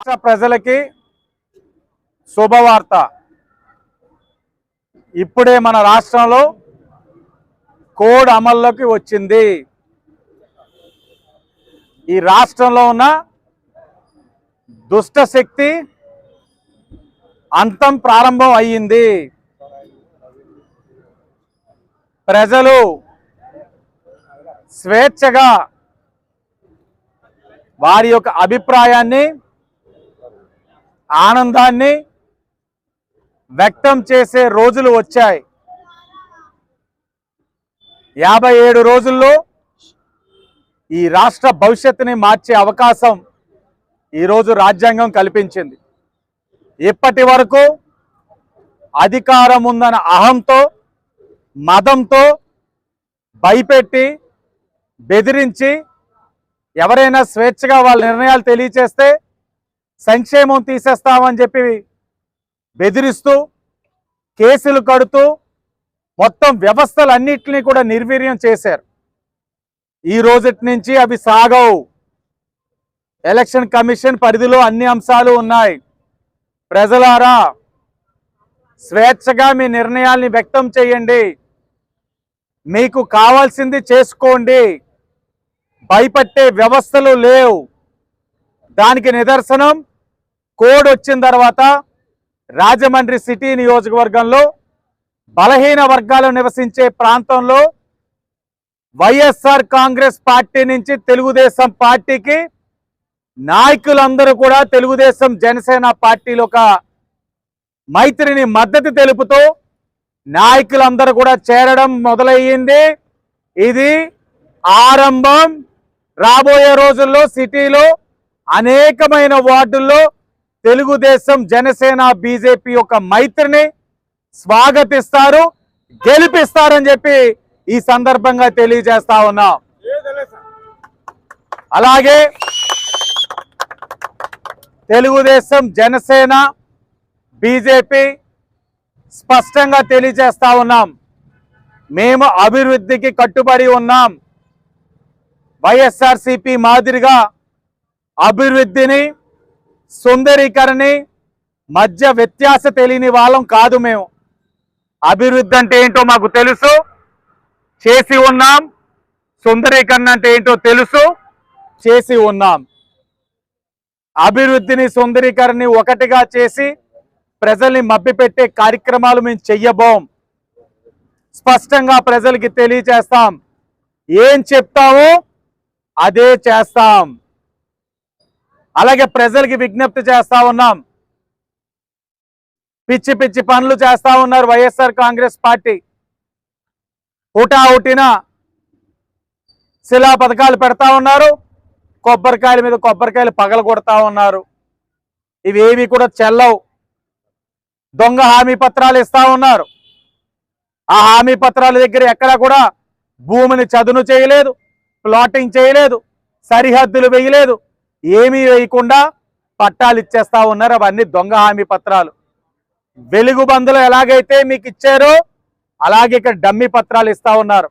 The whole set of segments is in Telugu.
రాష్ట్ర ప్రజలకి శుభవార్త. ఇప్పుడే మన రాష్ట్రంలో కోడ్ అమల్లోకి వచ్చింది. ఈ రాష్ట్రంలో ఉన్న దుష్ట శక్తి అంతం ప్రారంభం అయ్యింది. ప్రజలు స్వేచ్ఛగా వారి యొక్క అభిప్రాయాన్ని ఆనందాన్ని వ్యక్తం చేసే రోజులు వచ్చాయి. యాభై ఏడు రోజుల్లో ఈ రాష్ట్ర భవిష్యత్తుని మార్చే అవకాశం ఈరోజు రాజ్యాంగం కల్పించింది. ఇప్పటి వరకు అధికారం ఉందన్న అహంతో మదంతో భయపెట్టి బెదిరించి ఎవరైనా స్వేచ్ఛగా వాళ్ళ నిర్ణయాలు తెలియచేస్తే సంక్షేమం తీసేస్తామని చెప్పి బెదిరిస్తూ కేసులు కడుతూ మొత్తం వ్యవస్థలన్నింటినీ కూడా నిర్వీర్యం చేశారు. ఈ రోజుటి నుంచి అవి సాగవు. ఎలక్షన్ కమిషన్ పరిధిలో అన్ని అంశాలు ఉన్నాయి. ప్రజలారా స్వేచ్ఛగా మీ నిర్ణయాల్ని వ్యక్తం చేయండి. మీకు కావాల్సింది చేసుకోండి. భయపట్టే వ్యవస్థలు లేవు. దానికి నిదర్శనం. కోడ్ వచ్చిన తర్వాత రాజమండ్రి సిటీ నియోజకవర్గంలో బలహీన వర్గాలు నివసించే ప్రాంతంలో వైఎస్ఆర్ కాంగ్రెస్ పార్టీ నుంచి తెలుగుదేశం పార్టీకి నాయకులందరూ కూడా తెలుగుదేశం జనసేన పార్టీలు ఒక మైత్రిని మద్దతు తెలుపుతూ నాయకులందరూ కూడా చేరడం మొదలయ్యింది. ఇది ఆరంభం. రాబోయే రోజుల్లో సిటీలో అనేకమైన వార్డుల్లో తెలుగుదేశం జనసేన బీజేపీ యొక్క మైత్రిని స్వాగతిస్తారు గెలిపిస్తారని చెప్పి ఈ సందర్భంగా తెలియజేస్తా ఉన్నాం. అలాగే తెలుగుదేశం జనసేన బీజేపీ స్పష్టంగా తెలియజేస్తా ఉన్నాం. మేము అభివృద్ధికి కట్టుబడి ఉన్నాం. వైఎస్ఆర్సిపి మాదిరిగా అభివృద్ధిని సుందరీకరణని మధ్య వ్యత్యాస తెలియని వాళ్ళం కాదు మేము. అభివృద్ధి అంటే ఏంటో మాకు తెలుసు. చేసి ఉన్నాం. సుందరీకరణ అంటే ఏంటో తెలుసు. చేసి ఉన్నాం. అభివృద్ధిని సుందరీకరణని ఒకటిగా చేసి ప్రజల్ని మభ్యపెట్టే కార్యక్రమాలు మేము చెయ్యబోం. స్పష్టంగా ప్రజలకి తెలియచేస్తాం ఏం చెప్తామో అదే చేస్తాం. అలాగే ప్రజలకి విజ్ఞప్తి చేస్తా ఉన్నాం. పిచ్చి పిచ్చి పనులు చేస్తా ఉన్నారు వైఎస్ఆర్ కాంగ్రెస్ పార్టీ. హుటా హుటిన శిలా పథకాలు పెడతా ఉన్నారు. కొబ్బరికాయల మీద కొబ్బరికాయలు పగల కొడతా ఉన్నారు. ఇవేవి కూడా చెల్లవు. దొంగ హామీ పత్రాలు ఇస్తా ఉన్నారు. ఆ హామీ పత్రాల దగ్గర ఎక్కడా కూడా భూమిని చదును చేయలేదు ప్లాటింగ్ చేయలేదు సరిహద్దులు వేయలేదు ఏమీ వేయకుండా పట్టాలు ఇచ్చేస్తా ఉన్నారు. అవన్నీ దొంగ హామీ పత్రాలు. వెలుగు బంధులు ఎలాగైతే మీకు ఇచ్చారో అలాగే ఇక్కడ డమ్మీ పత్రాలు ఇస్తా ఉన్నారు.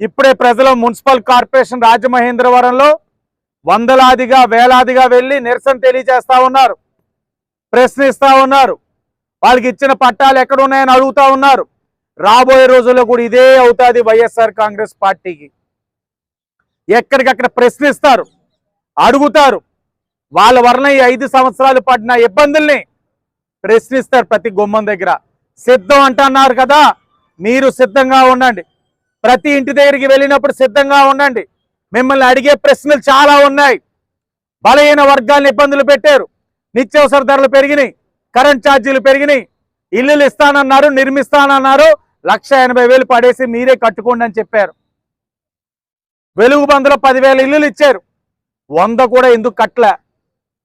ఇప్పుడే ప్రజలు మున్సిపల్ కార్పొరేషన్ రాజమహేంద్రవరంలో వందలాదిగా వేలాదిగా వెళ్ళి నిరసన తెలియజేస్తా ఉన్నారు. ప్రశ్నిస్తా ఉన్నారు. వాళ్ళకి ఇచ్చిన పట్టాలు ఎక్కడ ఉన్నాయని అడుగుతా ఉన్నారు. రాబోయే రోజుల్లో కూడా ఇదే అవుతుంది వైఎస్ఆర్ కాంగ్రెస్ పార్టీకి. ఎక్కడికక్కడ ప్రశ్నిస్తారు. అడుగుతారు. వాళ్ళ వలన ఈ ఐదు సంవత్సరాలు పడిన ఇబ్బందుల్ని ప్రశ్నిస్తారు ప్రతి గుమ్మం దగ్గర. సిద్ధం అంటున్నారు కదా మీరు సిద్ధంగా ఉండండి. ప్రతి ఇంటి దగ్గరికి వెళ్ళినప్పుడు సిద్ధంగా ఉండండి. మిమ్మల్ని అడిగే ప్రశ్నలు చాలా ఉన్నాయి. బలహీన వర్గాలను ఇబ్బందులు పెట్టారు. నిత్యావసర ధరలు పెరిగినాయి. కరెంట్ ఛార్జీలు పెరిగినాయి. ఇల్లులు ఇస్తానన్నారు నిర్మిస్తానన్నారు. లక్ష ఎనభై వేలు పడేసి మీరే కట్టుకోండి అని చెప్పారు. వెలుగు బంధులో పదివేల ఇల్లులు ఇచ్చారు. వంద కూడా ఎందుకు కట్టలే?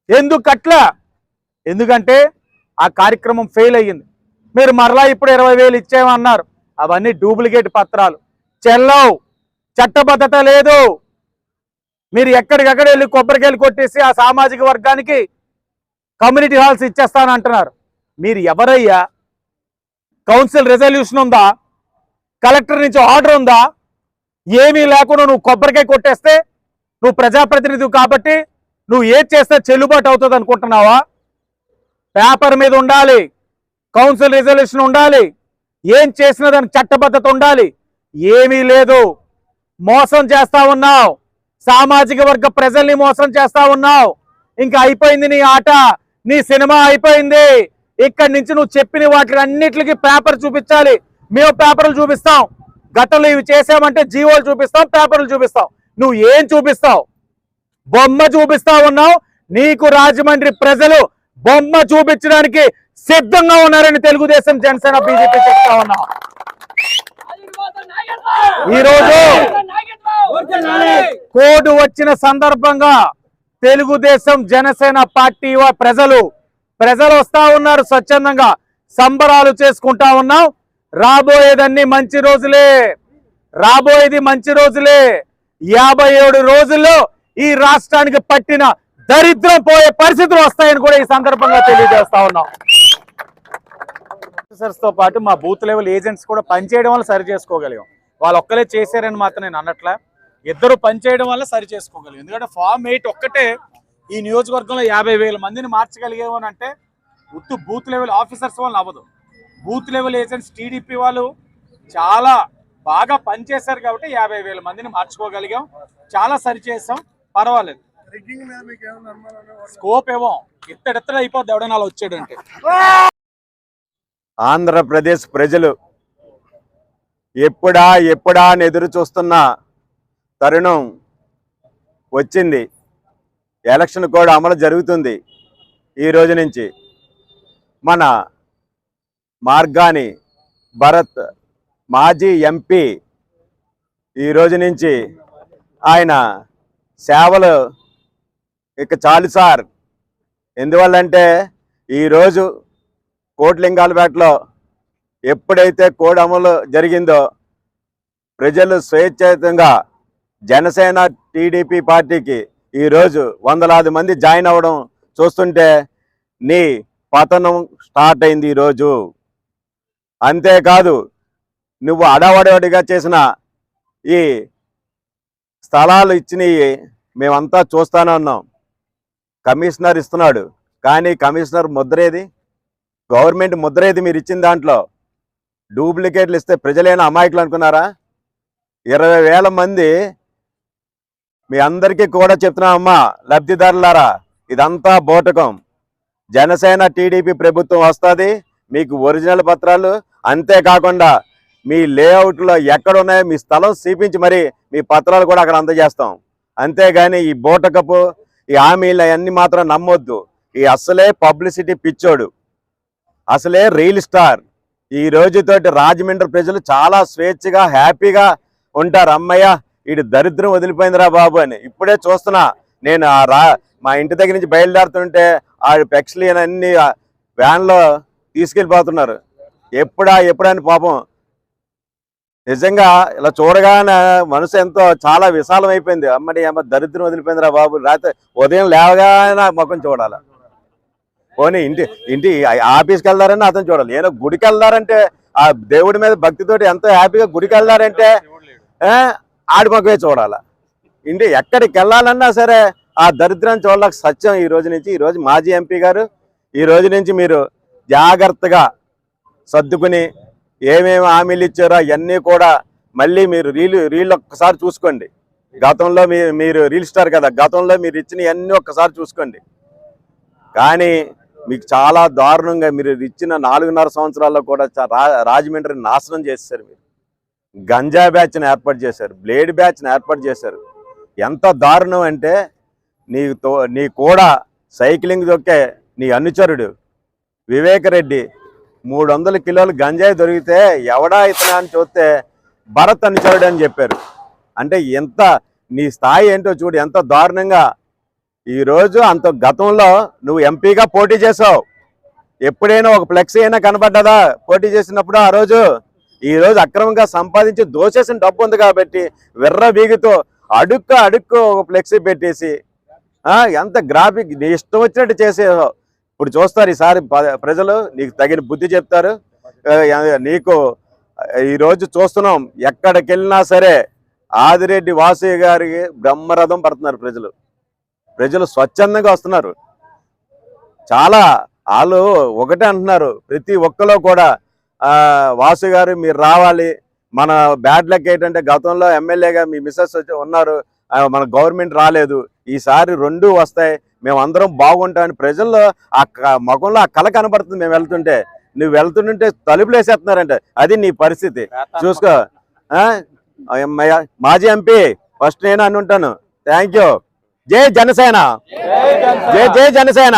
ఎందుకు కట్టలే? ఎందుకంటే ఆ కార్యక్రమం ఫెయిల్ అయ్యింది. మీరు మరలా ఇప్పుడు ఇరవై వేలు ఇచ్చేమన్నారు అవన్నీ డూప్లికేట్ పత్రాలు. చెల్లవు. చట్టబద్ధత లేదు. మీరు ఎక్కడికక్కడ వెళ్ళి కొబ్బరికాయలు కొట్టేసి ఆ సామాజిక వర్గానికి కమ్యూనిటీ హాల్స్ ఇచ్చేస్తానంటున్నారు. మీరు ఎవరయ్యా? కౌన్సిల్ రెజల్యూషన్ ఉందా? కలెక్టర్ నుంచి ఆర్డర్ ఉందా? ఏమీ లేకుండా నువ్వు కొబ్బరికాయ కొట్టేస్తే నువ్వు ప్రజాప్రతినిధి కాబట్టి నువ్వు ఏది చేస్తే చెల్లుబాటు అవుతుంది అనుకుంటున్నావా? పేపర్ మీద ఉండాలి కౌన్సిల్ రిజల్యూషన్ ఉండాలి ఏం చేసినా దానికి చట్టబద్ధత ఉండాలి. ఏమీ లేదు. మోసం చేస్తా ఉన్నావు. సామాజిక వర్గ ప్రజల్ని మోసం చేస్తా ఉన్నావు. ఇంకా అయిపోయింది నీ ఆట నీ సినిమా అయిపోయింది. ఇక్కడి నుంచి నువ్వు చెప్పిన వాటి అన్నిటికి పేపర్ చూపించాలి. మేము పేపర్లు చూపిస్తాం. గతంలో ఇవి చేసామంటే జీవోలు చూపిస్తాం పేపర్లు చూపిస్తాం. నువ్వు ఏం చూపిస్తావు? బొమ్మ చూపిస్తా ఉన్నావు నీకు రాజమండ్రి ప్రజలు బొమ్మ చూపించడానికి సిద్ధంగా ఉన్నారని తెలుగుదేశం జనసేన బీజేపీ చెప్తా ఉన్నావు ఈ రోజు కోడ్ వచ్చిన సందర్భంగా తెలుగుదేశం జనసేన పార్టీ ప్రజలు ప్రజలు వస్తా ఉన్నారు స్వచ్ఛందంగా. సంబరాలు చేసుకుంటా ఉన్నాం. రాబోయేదన్నీ మంచి రోజులే. రాబోయేది మంచి రోజులే. యాభై ఏడు రోజుల్లో ఈ రాష్ట్రానికి పట్టిన దరిద్రం పోయే పరిస్థితులు వస్తాయని కూడా ఈ సందర్భంగా తెలియజేస్తా ఉన్నాం. తో పాటు మా బూత్ లెవెల్ ఏజెంట్స్ కూడా పనిచేయడం వల్ల సరి చేసుకోగలిగాం. వాళ్ళు ఒక్కలే చేశారని మాత్రం నేను అన్నట్లే ఇద్దరు పనిచేయడం వల్ల సరి చేసుకోగలిగాం. ఎందుకంటే ఫామ్ ఎయిట్ ఒక్కటే ఈ నియోజకవర్గంలో యాభై వేల మందిని మార్చగలిగేమో అని అంటే ఉత్తు బూత్ లెవెల్ ఆఫీసర్స్ వల్ల అవ్వదు. బూత్ లెవెల్ ఏజెంట్స్ టీడీపీ వాళ్ళు చాలా బాగా పనిచేశారు కాబట్టి యాభై వేల మందిని మార్చుకోగలిగాం. చాలా సరి చేసాం పర్వాలేదు. స్కోప్ ఏమో. ఇత్తడిత్తడ అయిపోద్ది. ఎవడైనా అలా వచ్చాడంటే. ఆంధ్రప్రదేశ్ ప్రజలు ఎప్పుడా ఎప్పుడా అని ఎదురు చూస్తున్న తరుణం వచ్చింది. ఎలక్షన్ కూడా అమలు జరుగుతుంది ఈ రోజు నుంచి. మన మార్గాని భరత్ మాజీ ఎంపీ ఈ రోజు నుంచి ఆయన సేవలు ఇక చాలు సార్. ఎందువల్లంటే ఈరోజు కోట్లింగాలపేటలో ఎప్పుడైతే కోడ్ అమలు జరిగిందో ప్రజలు స్వేచ్ఛేతంగా జనసేన టీడీపీ పార్టీకి ఈరోజు వందలాది మంది జాయిన్ అవ్వడం చూస్తుంటే నీ పతనం స్టార్ట్ అయింది ఈరోజు అంతేకాదు నువ్వు అడవడవడిగా చేసిన ఈ స్థలాలు ఇచ్చినవి మేమంతా చూస్తానే ఉన్నాం. కమిషనర్ ఇస్తున్నాడు. కానీ కమిషనర్ ముద్రేది? గవర్నమెంట్ ముద్రేది మీరు ఇచ్చిన దాంట్లో? డూప్లికేట్లు ఇస్తే ప్రజలైన అమాయకులు అనుకున్నారా? ఇరవై వేల మంది మీ అందరికీ కూడా చెప్తున్నామమ్మా లబ్ధిదారులారా ఇదంతా బోటకం. జనసేన టీడీపీ ప్రభుత్వం వస్తుంది మీకు ఒరిజినల్ పత్రాలు అంతేకాకుండా మీ లేఅవుట్లో ఎక్కడున్నాయో మీ స్థలం చూపించి మరి మీ పత్రాలు కూడా అక్కడ అందజేస్తాం. అంతేగాని ఈ బోటకపు ఈ హామీలు అవన్నీ మాత్రం నమ్మొద్దు. ఈ అసలే పబ్లిసిటీ పిచ్చోడు. అసలే రియల్ స్టార్. ఈ రోజుతోటి రాజమండ్రి ప్రజలు చాలా స్వేచ్ఛగా హ్యాపీగా ఉంటారు. అమ్మయ్య ఇటు దరిద్రం వదిలిపోయిందిరా బాబు అని. ఇప్పుడే చూస్తున్నా. నేను ఆ రా మా ఇంటి దగ్గర నుంచి బయలుదేరుతుంటే ఆ పెక్స్లీ అన్ని వ్యాన్లో తీసుకెళ్ళిపోతున్నారు. ఎప్పుడా ఎప్పుడని పాపం నిజంగా ఇలా చూడగానే మనసు ఎంతో చాలా విశాలం అయిపోయింది అమ్మడి అమ్మ దరిద్రం వదిలిపోయిందిరా బాబు. రాత్రి ఉదయం లేవగానే ముఖం చూడాలి. పోనీ ఇంటి ఇంటి ఆఫీస్కి వెళ్దారని అతను చూడాలి. ఏదో గుడికి వెళ్దారంటే ఆ దేవుడి మీద భక్తితోటి ఎంతో హ్యాపీగా గుడికి వెళ్దారంటే ఆడి ముఖమే చూడాలి. ఇంటి ఎక్కడికి వెళ్ళాలన్నా సరే ఆ దరిద్రాన్ని చూడలేక సత్యం ఈ రోజు నుంచి. ఈ రోజు మాజీ ఎంపీ గారు ఈ రోజు నుంచి మీరు జాగ్రత్తగా సర్దుకుని ఏమేమి హామీలు ఇచ్చారో అవన్నీ కూడా మళ్ళీ మీరు రీల్ రీల్ ఒక్కసారి చూసుకోండి. గతంలో మీ మీరు రీల్ స్టార్ కదా గతంలో మీరు ఇచ్చిన అన్నీ ఒక్కసారి చూసుకోండి. కానీ మీకు చాలా దారుణంగా మీరు ఇచ్చిన నాలుగున్నర సంవత్సరాల్లో కూడా రాజమండ్రిని రా- నాశనం చేశారు మీరు. గంజా బ్యాచ్ని ఏర్పాటు చేశారు బ్లేడ్ బ్యాచ్ని ఏర్పాటు చేశారు. ఎంత దారుణం అంటే నీ తో నీ కూడా సైక్లింగ్ దొక్కే నీ అనుచరుడు వివేకరెడ్డి మూడు వందల కిలోలు గంజాయి దొరికితే ఎవడా ఇతనా అని చూస్తే భరత్ అనుచరుడు అని చెప్పారు. అంటే ఎంత నీ స్థాయి ఏంటో చూడు ఎంత దారుణంగా. ఈ రోజు అంత గతంలో నువ్వు ఎంపీగా పోటీ చేసావు. ఎప్పుడైనా ఒక ఫ్లెక్సీ అయినా కనబడ్డదా పోటీ చేసినప్పుడు ఆ రోజు? ఈరోజు అక్రమంగా సంపాదించి దోచేసిన డబ్బు ఉంది కాబట్టి విర్ర బీగుతో అడుక్కు అడుక్కు ఒక ఫ్లెక్సీ పెట్టేసి ఎంత గ్రాఫిక్ నీ ఇష్టం వచ్చినట్టు చేసేసావు. ఇప్పుడు చూస్తారు ఈసారి ప్రజలు నీకు తగిన బుద్ధి చెప్తారు. నీకు ఈ రోజు చూస్తున్నాం ఎక్కడికి వెళ్ళినా సరే ఆదిరెడ్డి వాసయ్య గారికి బ్రహ్మరథం పడుతున్నారు ప్రజలు. ప్రజలు స్వచ్ఛందంగా వస్తున్నారు. చాలా వాళ్ళు ఒకటే అంటున్నారు ప్రతి ఒక్కలో కూడా వాసు గారు మీరు రావాలి. మన బ్యాడ్ లక్ ఏంటంటే గతంలో ఎమ్మెల్యేగా మీ మిస్సెస్ వచ్చి ఉన్నారు. మన గవర్నమెంట్ రాలేదు. ఈసారి రెండు వస్తాయి. మేము అందరం బాగుంటామని ప్రజల్లో ఆ ముఖంలో ఆ కళ కనబడుతుంది మేము వెళ్తుంటే. నువ్వు వెళ్తుంటే తలుపులు వేసేస్తున్నారంటే. అది నీ పరిస్థితి. చూసుకో. మాజీ ఎంపీ ఫస్ట్ నేను అని ఉంటాను థ్యాంక్ యూ. జై జనసేన. జై జై జనసేన.